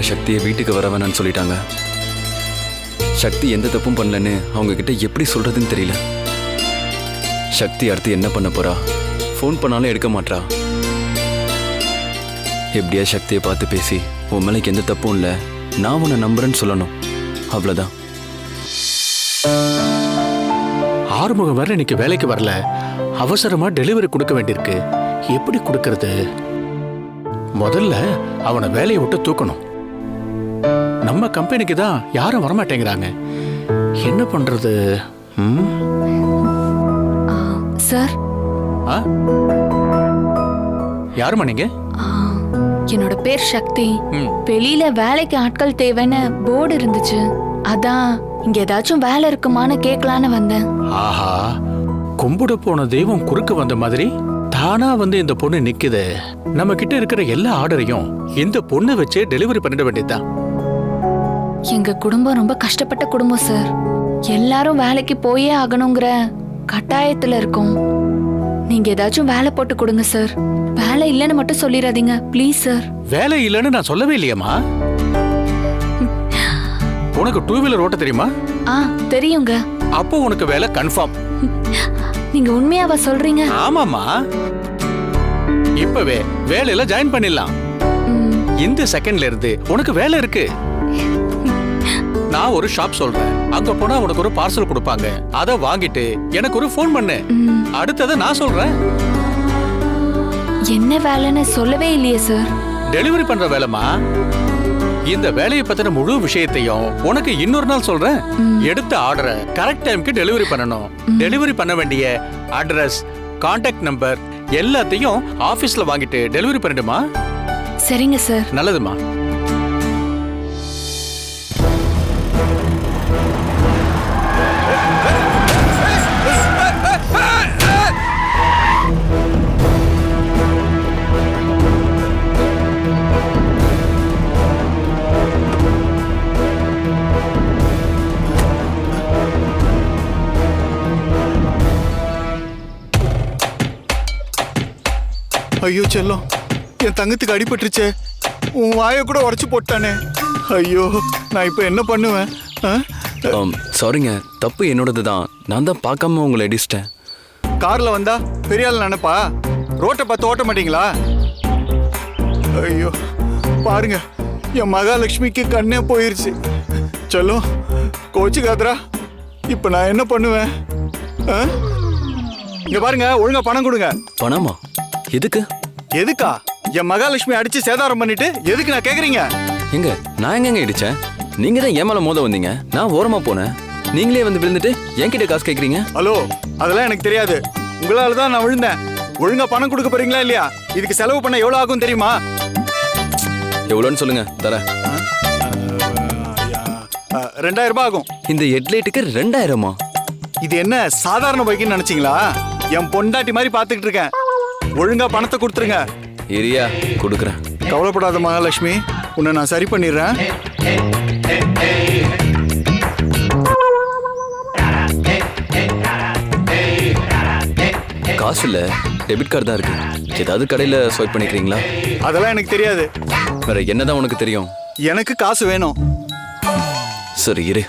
சக்தியை வீட்டுக்கு வர வேணாம்னு சொல்லிட்டாங்க. சக்தி எந்த தப்பும் பண்ணலன்னு அவங்க கிட்ட எப்படி சொல்றதுன்னு தெரியல. சக்தி அடுத்து என்ன பண்ண போறா? ஃபோன் பண்ணாலும் எடுக்க மாட்றா. எப்படியா சக்தியை பார்த்து பேசி உன் மேலைக்கு எந்த தப்பும் இல்லை. நான் உன்னை நம்புறேன்னு சொல்லணும். அவ்வளோதான் ஆறுமுகம் வேற இன்னைக்கு வேலைக்கு வரல. அவசரமா டெலிவரி கொடுக்க வேண்டியிருக்கு. எப்படி கொடுக்கறது? முதல்ல அவனை வேலையை விட்டு தூக்கணும். நம்ம கம்பெனிக்கு தான் யாரும் வரமாட்டேங்கிறாங்க. என்ன பண்றது? சார். ஆ? யாரும்மா நீங்க? என்னோட பேர் சக்தி. வெளியில வேலைக்கு ஆட்கள் தேவைன்னு போர்டு இருந்துச்சு. அதான் இங்க ஏதாச்சும் வேலை இருக்குமான்னு கேட்கலான்னு வந்தேன். ஆஹா கும்பிட போன தெய்வம் குறுக்க வந்த மாதிரி தானா வந்து இந்த பொண்ணு நிக்குது. நம்ம கிட்ட இருக்கிற எல்லா ஆர்டரையும் இந்த பொண்ணை வச்சே டெலிவரி பண்ணிட வேண்டியதுதான். எங்க குடும்பம் ரொம்ப கஷ்டப்பட்ட குடும்பம் சார் எல்லாரும் வேலைக்கு போயே ஆகணுங்கிற கட்டாயத்துல இருக்கோம். நீங்க ஏதாச்சும் வேலை போட்டு கொடுங்க சார் வேலை இல்லைன்னு மட்டும் சொல்லிடாதீங்க. ப்ளீஸ் சார் வேலை இல்லைன்னு நான் சொல்லவே இல்லையேம்மா. உனக்கு டூ வீலர் ஓட்ட தெரியுமா? ஆ தெரியுங்க. அப்போ உனக்கு வேலை கன்ஃபார்ம் நீங்க உண்மையாவா சொல்றீங்க? ஆமாமா இப்பவே வேலையில ஜாயின் பண்ணிடலாம். இந்த செகண்ட்ல இருந்து உனக்கு வேலை இருக்கு. நான் ஒரு ஷாப் சொல்றேன். அங்க போனா உனக்கு ஒரு பார்சல் கொடுப்பாங்க. அத வாங்கிட்டு எனக்கு ஒரு ஃபோன் பண்ணு. அடுத்தத நான் சொல்றேன். என்ன வேலைன்னு சொல்லவே இல்லையே சார் டெலிவரி பண்ற வேலைமா இந்த வேலையை பத்தின முழு விஷயத்தையும் உனக்கு இன்னொரு நாள் சொல்றேன். எடுத்த ஆர்டரை கரெக்ட் டைம்க்கு டெலிவரி பண்ணணும். டெலிவரி பண்ண வேண்டிய அட்ரஸ் கான்டாக்ட் நம்பர் எல்லாத்தையும் ஆபீஸ்ல வாங்கிட்டு டெலிவரி பண்ணிடுமா? சரிங்க சார் நல்லதுமா ஐயோ செல்லம். என் தங்கத்துக்கு அடிபட்டுருச்சே. உன் வாயை கூட உடச்சு போட்டானே. ஐயோ நான் இப்போ என்ன பண்ணுவேன்? சாரிங்க தப்பு என்னோடது தான் நான் தான் பார்க்காம உங்களை அடிச்சிட்டேன். கார்ல வந்தா பெரிய ஆள் நினைப்பா? ரோட்டை பார்த்து ஓட்ட மாட்டீங்களா? ஐயோ பாருங்க. என் மகாலட்சுமிக்கு கண்ணே போயிருச்சு. செல்லம் கோச்சுக்காதரா இப்போ நான் என்ன பண்ணுவேன்? இங்க பாருங்க ஒழுங்கா பணம் கொடுங்க. பணமா? எதுக்கு? எதுக்கா? என் மகாலட்சுமி அடிச்சு சேதாரம் பண்ணிட்டு எதுக்கு நான் கேக்குறீங்க? எங்க நான் எங்கங்க இடிச்சேன் நீங்க தான் ஏன் மேல மோத வந்தீங்க. நான் ஓரமா போனேன். நீங்களே வந்து விழுந்துட்டு என்கிட்ட காசு கேக்குறீங்க? ஹலோ அதெல்லாம் எனக்கு தெரியாது. உங்களால தான் நான் விழுந்தேன். ஒழுங்கா பணம் கொடுக்க போறீங்களா இல்லையா? இதுக்கு செலவு பண்ண எவ்வளவு ஆகும் தெரியுமா? எவ்வளோன்னு சொல்லுங்க அஹ், ரெண்டாயிரம் ரூபாய் ஆகும். இந்த ஹெட்லைட்டுக்கு ரெண்டாயிரமா? இது என்ன சாதாரண பைக்குன்னு நினைச்சீங்களா? என் பொண்டாட்டி மாதிரி பாத்துக்கிட்டு இருக்கேன். ஒழுங்கா பணத்தை கொடுத்துருங்க. ஏரியா கொடுக்குறேன். கவலைப்படாத மகாலட்சுமி உன்னை நான் சரி பண்ணிடுறேன். காசு இல்ல டெபிட் கார்டு தான் இருக்கு. ஏதாவது கடையில ஸ்வைப் பண்ணிக்கிறீங்களா? அதெல்லாம் எனக்கு தெரியாது. வேற என்னதான் உனக்கு தெரியும்? எனக்கு காசு வேணும். சரி இரு.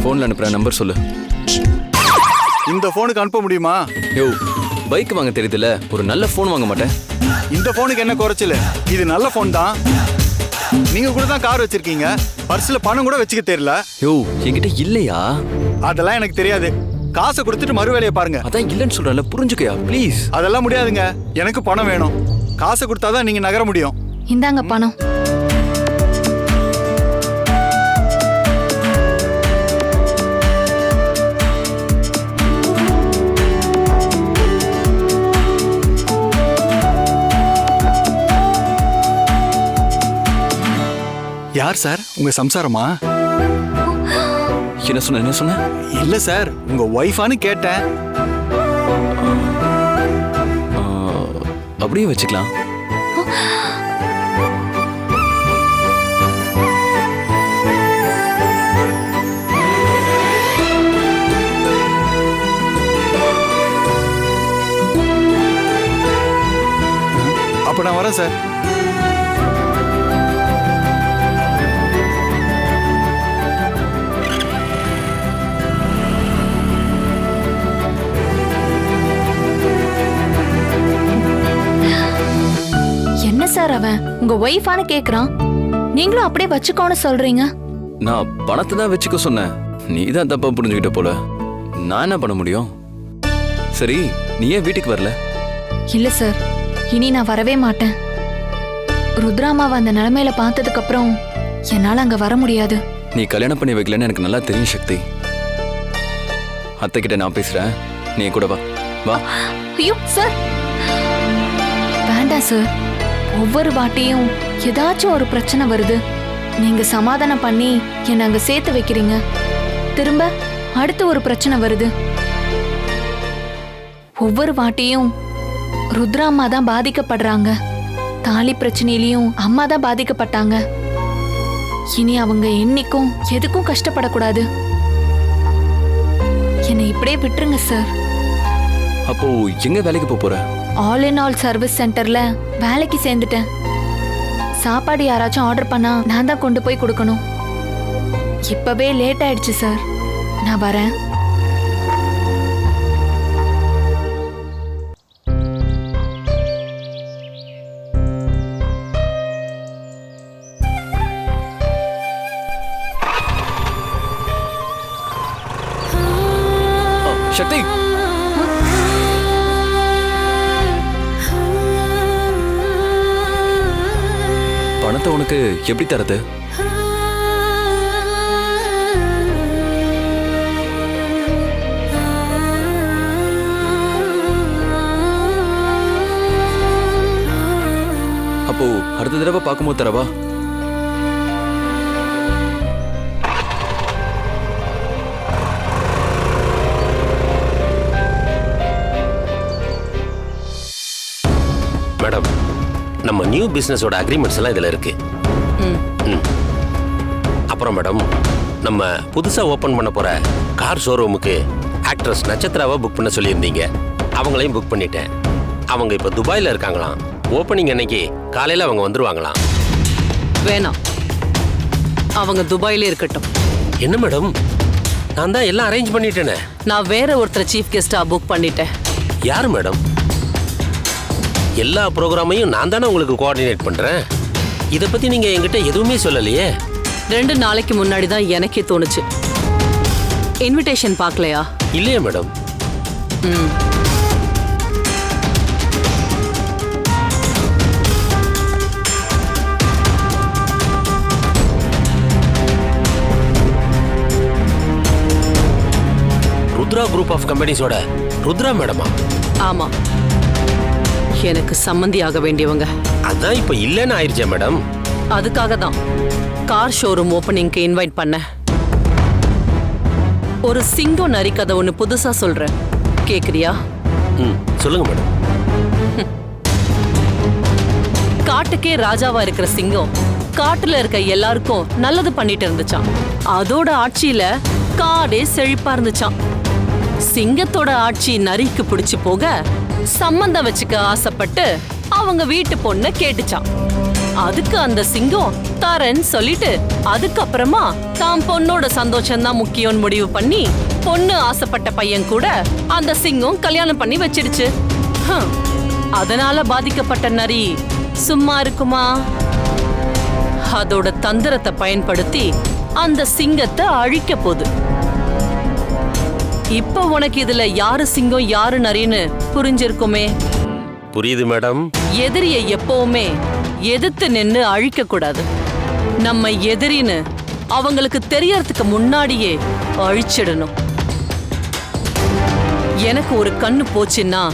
ஃபோன்ல அனுப்புற நம்பர் சொல்லு. இந்த போனுக்கு அனுப்ப முடியுமா? யோ பைக் வாங்க தெரியுதுல ஒரு நல்ல ஃபோன் வாங்க மாட்டேன். இந்த போனுக்கு என்ன குறைச்சல்? இது நல்ல போன் தான். நீங்க கூட தான் கார் வச்சிருக்கீங்க. பர்ஸ்ல பணம் கூட வச்சுக்க தெரியல. யோ என்கிட்ட இல்லையா? அதெல்லாம் எனக்கு தெரியாது. காசை கொடுத்துட்டு மறு வேலையை பாருங்க. அதான் இல்லைன்னு சொல்றேன்ல புரிஞ்சுக்கயா ப்ளீஸ் அதெல்லாம் முடியாதுங்க. எனக்கு பணம் வேணும். காசை கொடுத்தாதான் நீங்க நகர முடியும். இந்தாங்க பணம். யார் சார்? உங்க சம்சாரமா? என்ன சொன்ன என்ன சொன்ன? இல்ல சார் உங்க ஒய்ஃபான்னு கேட்டேன். அப்படியே வச்சுக்கலாம். அப்ப நான் வரேன் சார். சார் அவன் உங்க ஒய்ஃபானு கேக்குறான். நீங்களும் அப்படியே வச்சுக்கோன்னு சொல்றீங்க. நான் பணத்தை தான் வச்சுக்க சொன்னேன். நீ தான் தப்பா புரிஞ்சுக்கிட்ட போல. நான் என்ன பண்ண முடியும்? சரி நீ ஏன் வீட்டுக்கு வரல? இல்ல சார் இனி நான் வரவே மாட்டேன். ருத்ராமாவை அந்த நிலைமையில பார்த்ததுக்கு அப்புறம் என்னால அங்க வர முடியாது. நீ கல்யாணம் பண்ணி வைக்கலன்னு எனக்கு நல்லா தெரியும் சக்தி. அத்தை கிட்ட நான் பேசுறேன். நீ கூட வா. வா. ஐயோ சார். வேண்டாம் சார். ஒவ்வொரு வாட்டியும் ஏதாச்சும் ஒரு பிரச்சனை வருது. நீங்க சமாதானம் பண்ணி என்னை அங்க சேர்த்து வைக்கிறீங்க. திரும்ப அடுத்து ஒரு பிரச்சனை வருது. ஒவ்வொரு வாட்டியும் ருத்ரா அம்மா தான் பாதிக்கப்படுறாங்க. தாலி பிரச்சனையிலையும் அம்மா தான் பாதிக்கப்பட்டாங்க. இனி அவங்க என்னைக்கும் எதுக்கும் கஷ்டப்படக்கூடாது. என்னை இப்படியே விட்டுருங்க சார். அப்போ எங்க வேலைக்கு போற? ஆல் இன் ஆல் சர்வீஸ் சென்டர்ல வேலைக்கு சேர்ந்துட்டேன். சாப்பாடு யாராச்சும் ஆர்டர் பண்ணா நான் தான் கொண்டு போய் கொடுக்கணும். இப்பவே லேட் ஆயிடுச்சு சார் நான் வரேன். பணத்தை உனக்கு எப்படி தரது? அப்போ அடுத்த தடவை பார்க்கும்போது தரவா? மேடம் நம்ம நியூ பிசினஸோட அக்ரிமெண்ட்ஸ் எல்லாம் இதுல இருக்கு. அப்புறம் மேடம் நம்ம புதுசா ஓபன் பண்ண போற கார் ஷோரூமுக்கு ஆக்ட்ரஸ் நட்சத்திராவை புக் பண்ண சொல்லியிருந்தீங்க. அவங்களையும் புக் பண்ணிட்டேன். அவங்க இப்ப துபாயில இருக்காங்களாம். ஓப்பனிங் அன்னைக்கு காலையில அவங்க வந்துருவாங்களாம். வேணாம். அவங்க துபாயிலே இருக்கட்டும். என்ன மேடம் நான் தான் எல்லாம் அரேஞ்ச் பண்ணிட்டேனே. நான் வேற ஒருத்தரை சீஃப் கெஸ்டா புக் பண்ணிட்டேன். யார் மேடம் எல்லா ப்ரோக்ராமையும் நான் தானே உங்களுக்கு கோஆர்டினேட் பண்றேன்? இதை பத்தி நீங்க என்கிட்ட எதுவுமே சொல்லலையே? ரெண்டு நாளைக்கு முன்னாடி தான் எனக்கே தோணுச்சு. இன்விடேஷன் பார்க்கலையா? இல்லையே மேடம். ம். ருத்ரா குரூப் ஆஃப் கம்பெனிஸோட ருத்ரா மேடமா? ஆமா. எனக்கு சம்மந்தி ஆக வேண்டியவங்க. அதான் இப்ப இல்லைன்னு ஆயிருச்சே மேடம். அதுக்காக தான் கார் ஷோரூம் ஓப்பனிங்க்கு இன்வைட் பண்ணேன் ஒரு சிங்கம் நரி கதை ஒன்று புதுசா சொல்றேன். கேக்குறியா? ம் சொல்லுங்க மேடம். காட்டுக்கே ராஜாவா இருக்கிற சிங்கம் காட்டுல இருக்க எல்லாருக்கும் நல்லது பண்ணிட்டு இருந்துச்சாம். அதோட ஆட்சியில காடே செழிப்பா இருந்துச்சாம். சிங்கத்தோட ஆட்சி நரிக்கு பிடிச்சு போக சம்மந்தம் வச்சுக்க ஆசைப்பட்டு அவங்க வீட்டு பொண்ண கேட்டுச்சான் அதுக்கு அந்த சிங்கம் தரேன்னு சொல்லிட்டு அதுக்கப்புறமா தான் பொண்ணோட சந்தோஷம் தான் முக்கியம்னு முடிவு பண்ணி பொண்ணு ஆசைப்பட்ட பையன் கூட அந்த சிங்கம் கல்யாணம் பண்ணி வச்சிடுச்சு. அதனால பாதிக்கப்பட்ட நரி சும்மா இருக்குமா? அதோட தந்திரத்தை பயன்படுத்தி அந்த சிங்கத்தை அழிக்க போகுது. இப்ப உனக்கு இதுல யாரு சிங்கம் யாரு நரின்னு புரிஞ்சிருக்குமே? புரியுது மேடம். எதிரியை எப்பவுமே எதிர்த்து நின்னு அழிக்க கூடாது நம்ம எதிரின்னு அவங்களுக்கு தெரியறதுக்கு முன்னாடியே அழிச்சிடணும். எனக்கு ஒரு கண்ணு போச்சுன்னா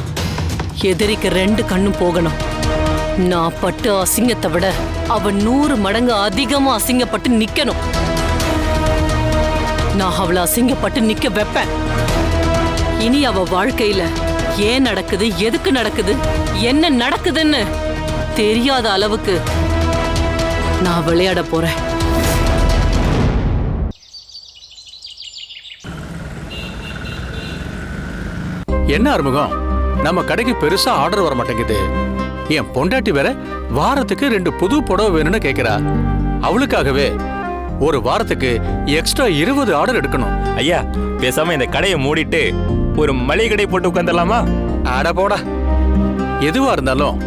எதிரிக்கு ரெண்டு கண்ணும் போகணும். நான் பட்டு அசிங்கத்தை விட அவ நூறு மடங்கு அதிகமா அசிங்கப்பட்டு நிக்கணும். நான் அவளை அசிங்கப்பட்டு நிக்க வைப்பேன். இனி அவ வாழ்க்கையில ஏன் நடக்குது எதுக்கு நடக்குது என்ன நடக்குதுன்னு தெரியாத அளவுக்கு நான் விளையாட போறேன். என்ன ஆறுமுகம்? நம்ம கடைக்கு பெருசா ஆர்டர் வர மாட்டேங்குது. என் பொண்டாட்டி வேற வாரத்துக்கு ரெண்டு புது புடவை வேணும்னு கேக்குறா. அவளுக்காகவே ஒரு வாரத்துக்கு எக்ஸ்ட்ரா இருபது ஆர்டர் எடுக்கணும். ஐயா பேசாம இந்த கடையை மூடிட்டு ஒரு மளிகை கடை போட்டு உட்காந்துடலாமா அட போடா. எதுவா இருந்தாலும்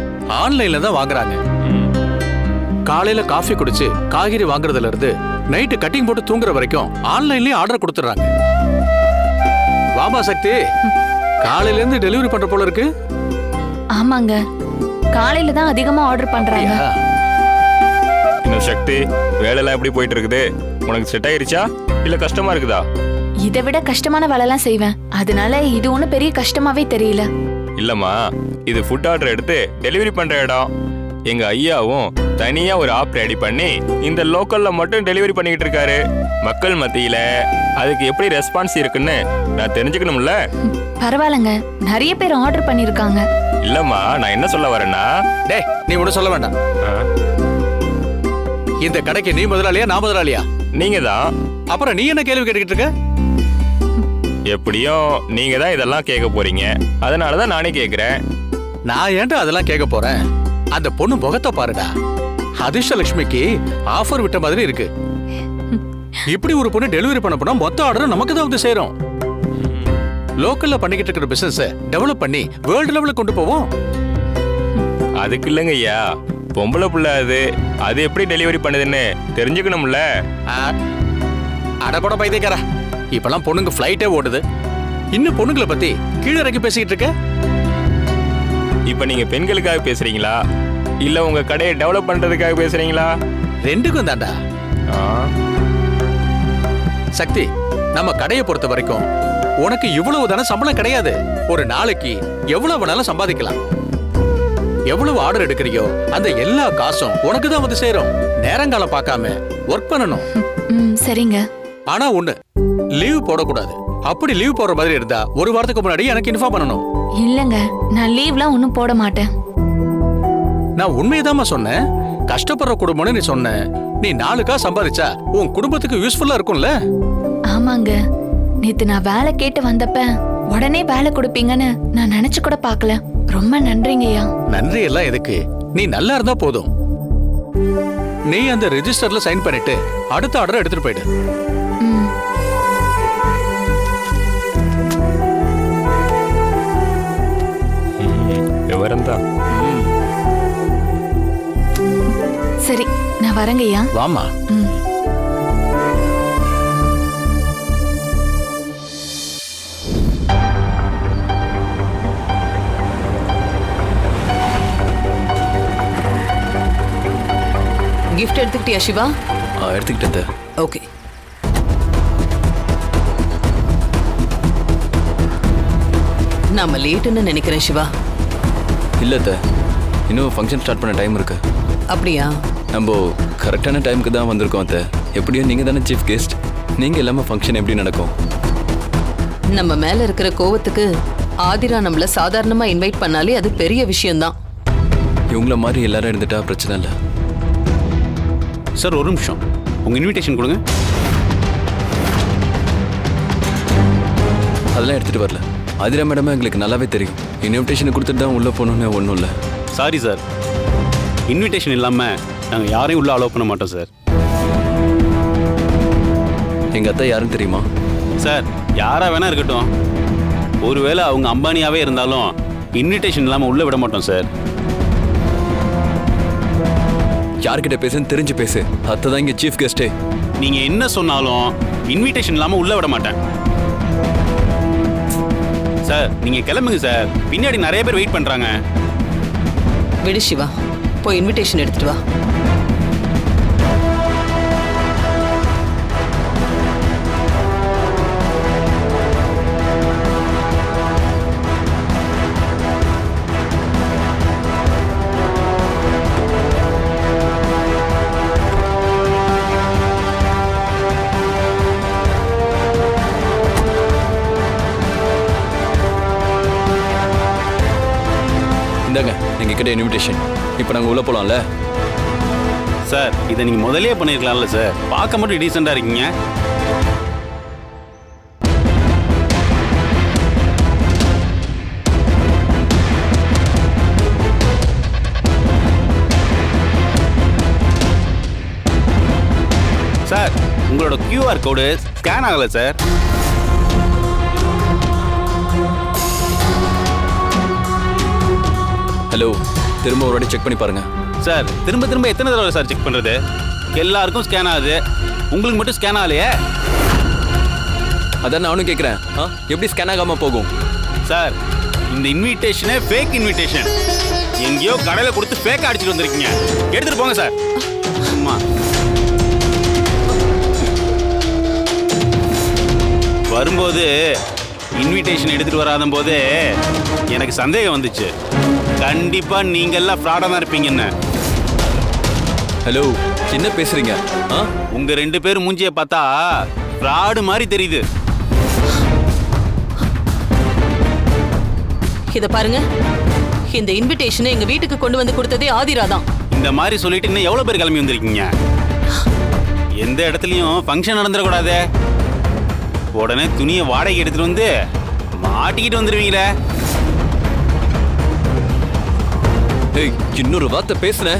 ஆன்லைன்ல தான் வாங்குறாங்க. காலையில காஃபி குடிச்சு காய்கறி வாங்குறதுல இருந்து நைட்டு கட்டிங் போட்டு தூங்குற வரைக்கும் ஆன்லைன்லயே ஆர்டர் கொடுத்துறாங்க வாமா சக்தி. காலையில இருந்து டெலிவரி பண்ற போல இருக்கு. ஆமாங்க. காலையில தான் அதிகமா ஆர்டர் பண்றாங்க. இன்னும் சக்தி வேலையெல்லாம் எப்படி போயிட்டு இருக்குது உனக்கு செட் ஆயிருச்சா? இல்ல கஷ்டமா இருக்குதா? இதை விட கஷ்டமான வேலைலாம் செய்வேன். அதனால இது ஒன்றும் பெரிய கஷ்டமாவே தெரியல. இல்லம்மா இது ஃபுட் ஆர்டர் எடுத்து டெலிவரி பண்ற இடம். எங்க ஐயாவும் தனியா ஒரு ஆப் ரெடி பண்ணி இந்த லோக்கல்ல மட்டும் டெலிவரி பண்ணிக்கிட்டு இருக்காரு. மக்கள் மத்தியில அதுக்கு எப்படி ரெஸ்பான்ஸ் இருக்குன்னு நான் தெரிஞ்சுக்கணும்ல? பரவாயில்லங்க. நிறைய பேர் ஆர்டர் பண்ணிருக்காங்க இல்லம்மா நான் என்ன சொல்ல வரேன்னா டேய் நீ ஒன்றும் சொல்ல வேண்டாம். ஆ, இந்த கடைக்கு நீ முதலாளியா நான் முதலாளியா? நீங்க தான் அப்புறம் நீ என்ன கேள்வி கேட்டுக்கிட்டு இருக்க? எப்படியும் நீங்க தான் இதெல்லாம் கேட்க போறீங்க. அதனால தான் நானே கேட்குறேன். நான் ஏன்டா அதெல்லாம் கேட்க போறேன்? அந்த பொண்ணு முகத்தை பாருடா. அதிர்ஷ்டலட்சுமிக்கு ஆஃபர் விட்ட மாதிரி இருக்கு. இப்படி ஒரு பொண்ணு டெலிவரி பண்ண போனா மொத்த ஆர்டரும் நமக்கு தான் வந்து சேரும். லோக்கல்ல பண்ணிக்கிட்டு இருக்கிற பிசினஸ் டெவலப் பண்ணி வேர்ல்டு லெவலுக்கு கொண்டு போவோம். அதுக்கு இல்லைங்க ஐயா பொம்பளை புள்ள அது. அது எப்படி டெலிவரி பண்ணுதுன்னு தெரிஞ்சுக்கணும்ல. அடப்பட பைத்தியக்காரா. இப்பெல்லாம் பொண்ணுங்க ஃப்ளைட்டே ஓடுது. இன்னும் பொண்ணுங்களை பத்தி கீழே இறக்கி பேசிக்கிட்டு இருக்க? இப்போ நீங்க பெண்களுக்காக பேசுறீங்களா? இல்ல உங்க கடையை டெவலப் பண்றதுக்காக பேசுறீங்களா? ரெண்டுக்கும் தாண்டா சக்தி நம்ம கடையை பொறுத்த வரைக்கும் உனக்கு இவ்வளவு தானே சம்பளம் கிடையாது. ஒரு நாளைக்கு எவ்வளவு வேணாலும் சம்பாதிக்கலாம். எவ்வளவு ஆர்டர் எடுக்கிறியோ அந்த எல்லா காசும் உனக்கு தான் வந்து சேரும். நேரங்காலம் பார்க்காம ஒர்க் பண்ணணும். ம் சரிங்க. ஆனா ஒண்ணு லீவ் போடக்கூடாது. அப்படி லீவ் போடுற மாதிரி இருந்தா ஒரு வாரத்துக்கு முன்னாடி எனக்கு இன்ஃபார்ம் பண்ணணும். இல்லைங்க நான் லீவ்லாம் ஒன்றும் போட மாட்டேன். நான் உண்மையதாம்மா சொன்னேன். கஷ்டப்படுற குடும்பம்னு நீ சொன்ன. நீ நாளுக்கா சம்பாதிச்சா உன் குடும்பத்துக்கு யூஸ்ஃபுல்லா இருக்கும்ல? ஆமாங்க. நேத்து நான் வேலை கேட்டு வந்தப்ப உடனே வேலை கொடுப்பீங்கன்னு நான் நினைச்சு கூட பார்க்கல. ரொம்ப நன்றிங்கய்யா நன்றி எல்லாம் எதுக்கு? நீ நல்லா இருந்தா போதும். நீ அந்த ரெஜிஸ்டர்ல சைன் பண்ணிட்டு அடுத்த ஆர்டர் எடுத்துட்டு போயிடு. விவரம் தான் சரி நான் வரேங்கய்யா வாமா கிஃப்ட் எடுத்துக்கிட்டியா சிவா? எடுத்துக்கிட்டேன். ஓகே. நாம லேட்டுன்னு நினைக்கிறேன் சிவா. இல்ல அத்தை. இன்னும் ஃபங்க்ஷன் ஸ்டார்ட் பண்ண டைம் இருக்கு. அப்படியா? நம்ம கரெக்டான டைமுக்கு தான் வந்திருக்கோம் அத்தை. எப்படியும் நீங்க தானே சீஃப் கெஸ்ட் நீங்க இல்லாம ஃபங்க்ஷன் எப்படி நடக்கும்? நம்ம மேல இருக்கிற கோவத்துக்கு ஆதிரா நம்மள சாதாரணமா இன்வைட் பண்ணாலே அது பெரிய விஷயம்தான். இவங்கள மாதிரி எல்லாரும் இருந்துட்டா பிரச்சனை இல்லை. சார் ஒரு நிமிஷம். உங்கள் இன்விடேஷன் கொடுங்க. அதெல்லாம் எடுத்துட்டு வரல. அதிரா மேடமே எங்களுக்கு நல்லாவே தெரியும். இன்விடேஷன் கொடுத்துட்டு தான் உள்ள போகணுன்னு ஒன்றும் இல்லை. சாரி சார் இன்விடேஷன் இல்லாமல் நாங்கள் யாரையும் உள்ளே அலோவ் பண்ண மாட்டோம் சார் எங்க அத்தை யாருன்னு தெரியுமா? சார் யாராக வேணா இருக்கட்டும். ஒருவேளை அவங்க அம்பானியாவே இருந்தாலும் இன்விடேஷன் இல்லாமல் உள்ளே விட மாட்டோம் சார் யார்கிட்ட பேசுன்னு தெரிஞ்சு பேசு. அத்தை தான் இங்க சீஃப் கெஸ்ட்டே நீங்கள் என்ன சொன்னாலும் இன்விடேஷன் இல்லாமல் உள்ளே விட மாட்டேன். சார் நீங்கள் கிளம்புங்க சார். பின்னாடி நிறைய பேர் வெயிட் பண்ணுறாங்க விடு சிவா. போய் இன்விடேஷன் எடுத்துட்டு வா. என்கிட்ட இன்விடேஷன் இப்போ நாங்கள் உள்ளே போகலாம்ல சார் இதை நீங்கள் முதலே பண்ணியிருக்கலாம்ல சார். பார்க்க மட்டும் டீசெண்டாக இருக்கீங்க. சார் உங்களோட கியூஆர் கோடு ஸ்கேன் ஆகலை சார். திரும்ப ஒரு வாட்டி செக் பண்ணி பாருங்க. சார் திரும்ப திரும்ப எத்தனை தடவை சார் செக் பண்றது? எல்லாருக்கும் ஸ்கேன் ஆகுது. உங்களுக்கு மட்டும் ஸ்கேன் ஆகலையே? அதான் நானும் கேட்குறேன் ஆ? எப்படி ஸ்கேன் ஆகாம போகும்? சார் இந்த இன்விடேஷனே ஃபேக் இன்விடேஷன் எங்கேயோ கடையில கொடுத்து ஃபேக் அடிச்சிட்டு வந்திருக்கீங்க. எடுத்துட்டு போங்க சார். சும்மா வரும்போது இன்விடேஷன் எடுத்துட்டு வராத போது எனக்கு சந்தேகம் வந்துச்சு. கண்டிப்பா நீங்க எல்லாம் ஃப்ராடா தான் இருப்பீங்கன்னு ஹலோ என்ன பேசுறீங்க? ஆ? உங்க ரெண்டு பேரும் மூஞ்சிய பார்த்தா ஃப்ராடு மாதிரி தெரியுது. இத பாருங்க. இந்த இன்விடேஷனை எங்க வீட்டுக்கு கொண்டு வந்து கொடுத்ததே ஆதிரா தான். இந்த மாதிரி சொல்லிட்டு இன்னும் எவ்வளவு பேர் கிளம்பி வந்திருக்கீங்க? எந்த இடத்துலயும் ஃபங்க்ஷன் நடந்துடக்கூடாதே. உடனே துணியை வாடகை எடுத்துட்டு வந்து மாட்டிக்கிட்டு வந்துருவீங்களே. ஏய் இன்னொரு வார்த்தை பேசுன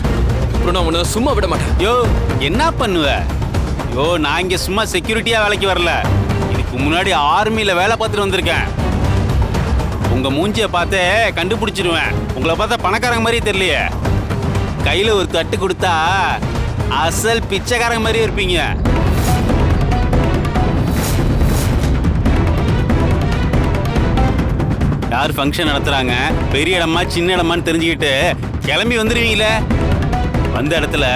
அப்புறம் நான் உன்னை சும்மா விட மாட்டேன். யோ என்ன பண்ணுவ? யோ நான் இங்கே சும்மா செக்யூரிட்டியா வேலைக்கு வரல. இதுக்கு முன்னாடி ஆர்மியில் வேலை பார்த்துட்டு வந்திருக்கேன். உங்க மூஞ்சியை பார்த்தே கண்டுபிடிச்சிருவேன் உங்களை பார்த்தா பணக்காரங்க மாதிரியே தெரியலையே. கையில் ஒரு தட்டு கொடுத்தா அசல் பிச்சைக்காரங்க மாதிரியே இருப்பீங்க. யார் ஃபங்க்ஷன் நடத்துறாங்க? பெரிய இடமா சின்ன இடமான்னு தெரிஞ்சுக்கிட்டு கிளம்பி வந்துடுவீங்களே வந்த இடத்துல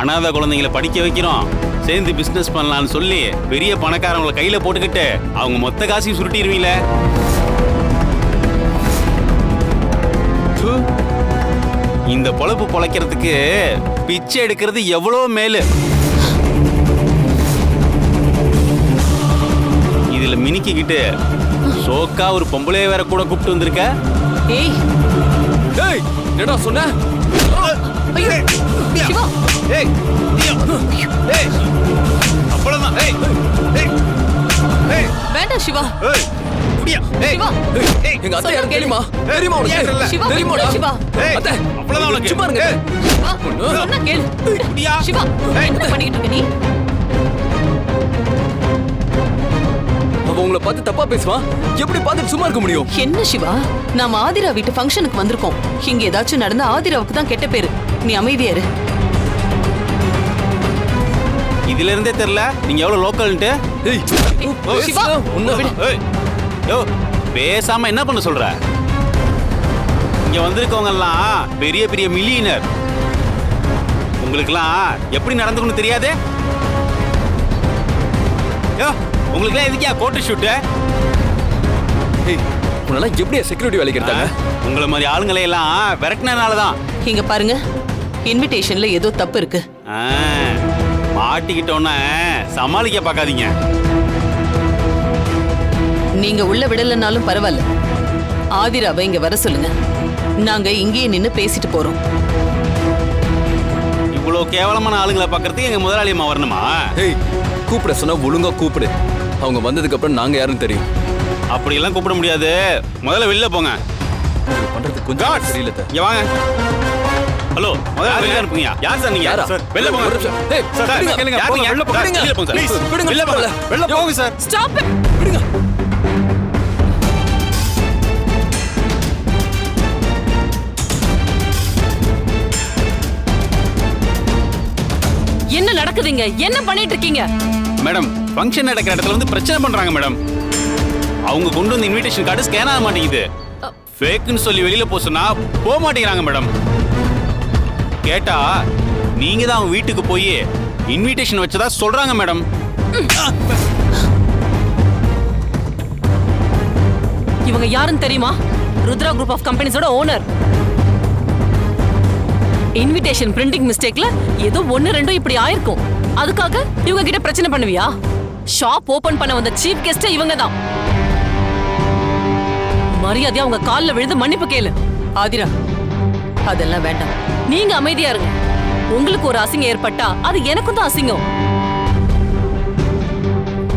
அனாதை குழந்தைங்களை படிக்க வைக்கிறோம். சேர்ந்து பிஸ்னஸ் பண்ணலான்னு சொல்லி பெரிய பணக்காரங்களை கையில் போட்டுக்கிட்டு அவங்க மொத்த காசையும் சுருட்டிடுவீங்களே இந்த பொழப்பு பொழைக்கிறதுக்கு பிச்சை எடுக்கிறது எவ்வளோ மேலு? இதில் மினிக்கிக்கிட்டு சோக்கா ஒரு பொம்பளைய வேற கூட கூப்பிட்டு வந்திருக்க? ஏய். ஏய் என்னடா சொன்ன? ஐயோ. சிவா. ஏய் ஏய் அவ்வளவுதான். ஏய் ஏய் ஏய். வேண்டாம் சிவா. ஏய் முடியா. ஏய் சிவா. ஏய் எங்க அத்தை யாரும். தெரியுமா? தெரியுமா உனக்கு? சிவா, தெரியுமாடா சிவா. ஏய், அத்தை அவ்வளவுதான் உனக்கு. சும்மா இருங்க. சிவா, சொன்னா கேளு. முடியா? சிவா என்ன பண்ணிட்டு இருக்க நீ? உங்களை பார்த்து தப்பா பேசுவான் எப்படி பார்த்துட்டு சும்மா இருக்க முடியும்? என்ன சிவா? நாம ஆதிரா வீட்டு ஃபங்க்ஷனுக்கு வந்திருக்கோம். இங்க ஏதாச்சும் நடந்தா ஆதிராவுக்கு தான் கெட்ட பேரு. நீ அமைதியா இரு. இதுல இருந்தே தெரியல நீங்க எவ்வளவு லோக்கல்ன்ட்டு? சிவா, உன்னை விட. ஏய் யோ பேசாம என்ன பண்ண சொல்ற? இங்க வந்திருக்கவங்க எல்லாம் பெரிய பெரிய மில்லியனர். உங்களுக்குலாம் எப்படி நடந்துக்கணும் தெரியாது? யோ உங்களுக்குலாம் எதுக்கியா கோட்டு ஷூட்டு உன்னெல்லாம் எப்படியா செக்யூரிட்டி வேலைக்கு எடுத்தாங்க? உங்களை மாதிரி ஆளுங்களை எல்லாம் விரட்டினனால தான் இங்க பாருங்க இன்விடேஷன்ல ஏதோ தப்பு இருக்கு. மாட்டிக்கிட்டோன்னே சமாளிக்க பார்க்காதீங்க. நீங்க உள்ள விடலனாலும் பரவாயில்ல. ஆதிராவை இங்க வர சொல்லுங்க. நாங்க இங்கேயே நின்னு பேசிட்டு போறோம். இவ்வளோ கேவலமான ஆளுங்களை பார்க்கறதுக்கு எங்க முதலாளி அம்மா வரணுமா கூப்பிட சொன்னா ஒழுங்கா கூப்பிடு. அவங்க வந்ததுக்கு அப்புறம் நாங்க யாருன்னு தெரியும். அப்படியெல்லாம் கூப்பிட முடியாது. முதல்ல வெளில போங்க. பண்றது கொஞ்சம் தெரியல. இங்க வாங்க. ஹலோ முதல்ல வெளில அனுப்புங்க யார் சார் நீங்க? யாரா? சார் வெளில போங்க. ஏய், சார் விடுங்க. கேளுங்க யார் நீங்க? வெளில போங்க. வெளில போங்க. சார் Please, விடுங்க. வெளில போங்க. வெளில போங்க சார். ஸ்டாப் விடுங்க. என்ன நடக்குதுங்க? என்ன பண்ணிட்டு இருக்கீங்க? மேடம் ஃபங்க்ஷன் நடக்கிற இடத்துல வந்து பிரச்சனை பண்றாங்க மேடம். அவங்க கொண்டு வந்த இன்விடேஷன் கார்டு ஸ்கேன் ஆக மாட்டேங்குது. ஃபேக்குன்னு சொல்லி வெளியில போக சொன்னா போக மாட்டேங்கிறாங்க மேடம். கேட்டா நீங்க தான் அவங்க வீட்டுக்கு போய் இன்விடேஷன் வச்சதா சொல்றாங்க மேடம். இவங்க யாருன்னு தெரியுமா? ருத்ரா குரூப் ஆஃப் கம்பெனிஸோட ஓனர் இன்விடேஷன் பிரிண்டிங் மிஸ்டேக்ல ஏதோ ஒன்னு ரெண்டும் இப்படி ஆயிருக்கும். அதுக்காக இவங்க கிட்ட பிரச்சனை பண்ணுவியா? ஷாப் ஓபன் பண்ண வந்த சீஃப் கெஸ்ட் இவங்க தான் மரியாதையா உங்க கால்ல விழுந்து மன்னிப்பு கேளு. ஆதிரா அதெல்லாம் வேண்டாம். நீங்க அமைதியா இருங்க. உங்களுக்கு ஒரு அசிங்கம் ஏற்பட்டா அது எனக்கும் தான் அசிங்கம்.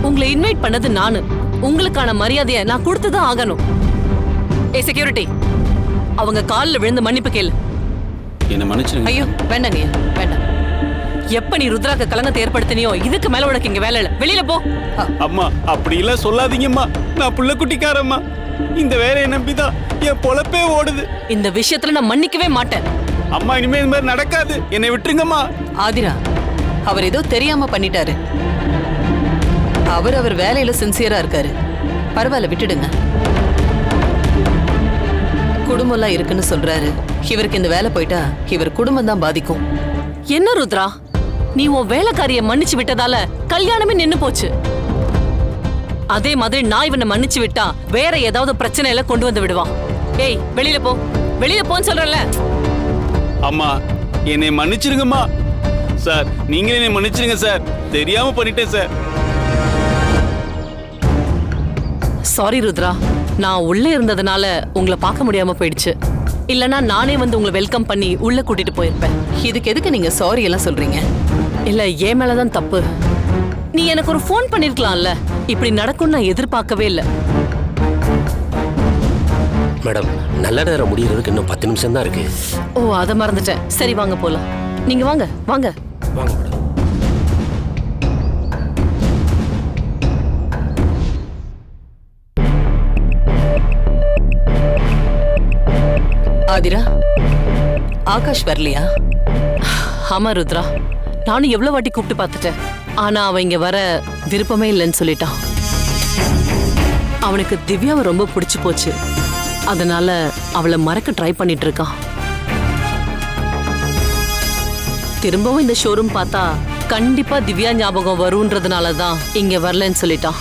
உங்களை இன்வைட் பண்ணது நானு. உங்களுக்கான மரியாதையை நான் கொடுத்துதான் ஆகணும். ஏ செக்யூரிட்டி அவங்க கால்ல விழுந்து மன்னிப்பு கேளு. என்ன மன்னிச்சிருங்க. ஐயோ வேண்டாம் நீ வேண்டாம். எப்ப நீ ருத்ராக்கு கலங்கத்தை ஏற்படுத்தினியோ இதுக்கு மேல உனக்கு இங்க வேலை இல்ல. வெளியில போ. அம்மா அப்படி எல்லாம் சொல்லாதீங்கம்மா. நான் புள்ள குட்டிக்காரம்மா. இந்த வேலையை நம்பிதான் என் பொழப்பே ஓடுது. இந்த விஷயத்துல நான் மன்னிக்கவே மாட்டேன். அம்மா இனிமே இந்த மாதிரி நடக்காது. என்னை விட்டுருங்கம்மா. ஆதிரா அவர் ஏதோ தெரியாம பண்ணிட்டாரு. அவர் அவர் வேலையில சின்சியரா இருக்காரு. பரவாயில்ல விட்டுடுங்க. குடும்பம்லாம் இருக்குன்னு சொல்றாரு. இவருக்கு இந்த வேலை போயிட்டா இவர் குடும்பம் தான் பாதிக்கும். என்ன ருத்ரா? நீ உன் வேலைக்காரிய மன்னிச்சு விட்டதால கல்யாணமே நின்னு போச்சு. அதே மாதிரி நான் இவனை மன்னிச்சு விட்டா வேற ஏதாவது பிரச்சனையில கொண்டு வந்து விடுவான். ஏய் வெளியில போ. வெளியில போன்னு சொல்றல அம்மா என்னை மன்னிச்சிருங்கம்மா. சார் நீங்களே என்னை மன்னிச்சிருங்க சார். தெரியாம பண்ணிட்டேன் சார். சாரி ருத்ரா. நான் உள்ள இருந்ததுனால உங்களை பார்க்க முடியாம போயிடுச்சு. இல்லனா நானே வந்து உங்களை வெல்கம் பண்ணி உள்ள கூட்டிட்டு போயிருப்பேன். இதுக்கு எதுக்கு நீங்க சாரி எல்லாம் சொல்றீங்க? இல்ல ஏன் மேலதான் தப்பு. நீ எனக்கு ஒரு ஃபோன் பண்ணிருக்கலாம்ல. இப்படி நடக்கும்னு நான் எதிர்பார்க்கவே இல்லை. மேடம் நல்ல நேரம் முடியறதுக்கு இன்னும் பத்து நிமிஷம் தான் இருக்கு. ஓ அதை மறந்துட்டேன். சரி வாங்க போலாம். நீங்க வாங்க வாங்க. வாங்க மேடம். ஆதிரா ஆகாஷ் வரலையா? ஆமா ருத்ரா. நானும் எவ்வளவு வாட்டி கூப்பிட்டு பார்த்துட்டேன். ஆனா அவன் இங்க வர விருப்பமே இல்லைன்னு சொல்லிட்டான். அவனுக்கு திவ்யாவை ரொம்ப பிடிச்சு போச்சு. அதனால அவளை மறக்க ட்ரை பண்ணிட்டு இருக்கான். திரும்பவும் இந்த ஷோரூம் பார்த்தா கண்டிப்பா திவ்யா ஞாபகம் வரும்ன்றதுனால தான் இங்க வரலன்னு சொல்லிட்டான்.